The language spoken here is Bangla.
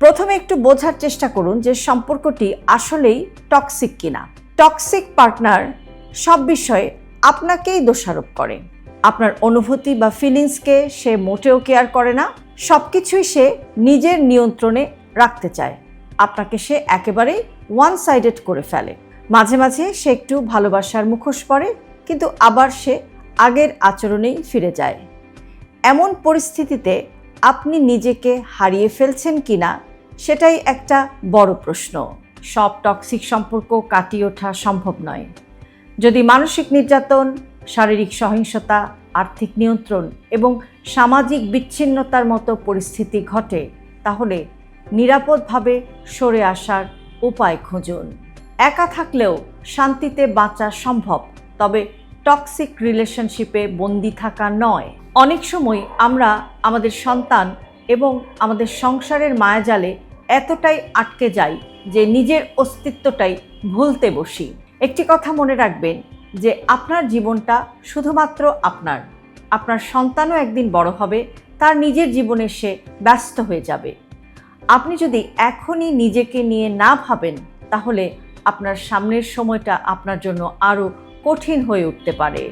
প্রথমে একটু বোঝার চেষ্টা করুন যে সম্পর্কটি আসলেই টক্সিক কিনা। টক্সিক পার্টনার সব বিষয়ে আপনাকেই দোষারোপ করে। আপনার অনুভূতি বা ফিলিংসকে সে মোটেও কেয়ার করে না। সব কিছুই সে নিজের নিয়ন্ত্রণে রাখতে চায়। আপনাকে সে একেবারেই ওয়ান সাইডেড করে ফেলে। মাঝে মাঝে সে একটু ভালোবাসার মুখোশ পরে, কিন্তু আবার সে আগের আচরণেই ফিরে যায়। এমন পরিস্থিতিতে আপনি নিজেকে হারিয়ে ফেলছেন কিনা সেটাই একটা বড় প্রশ্ন। সব টক্সিক সম্পর্ক কাটিয়ে ওঠা সম্ভব নয়। যদি মানসিক নির্যাতন, শারীরিক সহিংসতা, আর্থিক নিয়ন্ত্রণ এবং সামাজিক বিচ্ছিন্নতার মতো পরিস্থিতি ঘটে, তাহলে নিরাপদভাবে সরে আসার উপায় খুঁজুন। একা থাকলেও শান্তিতে বাঁচা সম্ভব, তবে টক্সিক রিলেশনশিপে বন্দি থাকা নয়। অনেক সময় আমরা আমাদের সন্তান এবং আমাদের সংসারের মায়াজালে এতটাই আটকে যাই যে নিজের অস্তিত্বটাই ভুলতে বসি। একটি কথা মনে রাখবেন যে আপনার জীবনটা শুধুমাত্র আপনার। আপনার সন্তানও একদিন বড় হবে, তার নিজের জীবনে সে ব্যস্ত হয়ে যাবে। আপনি যদি এখনই নিজেকে নিয়ে না ভাবেন, তাহলে আপনার সামনের সময়টা আপনার জন্য আরও কঠিন হয়ে উঠতে পারে।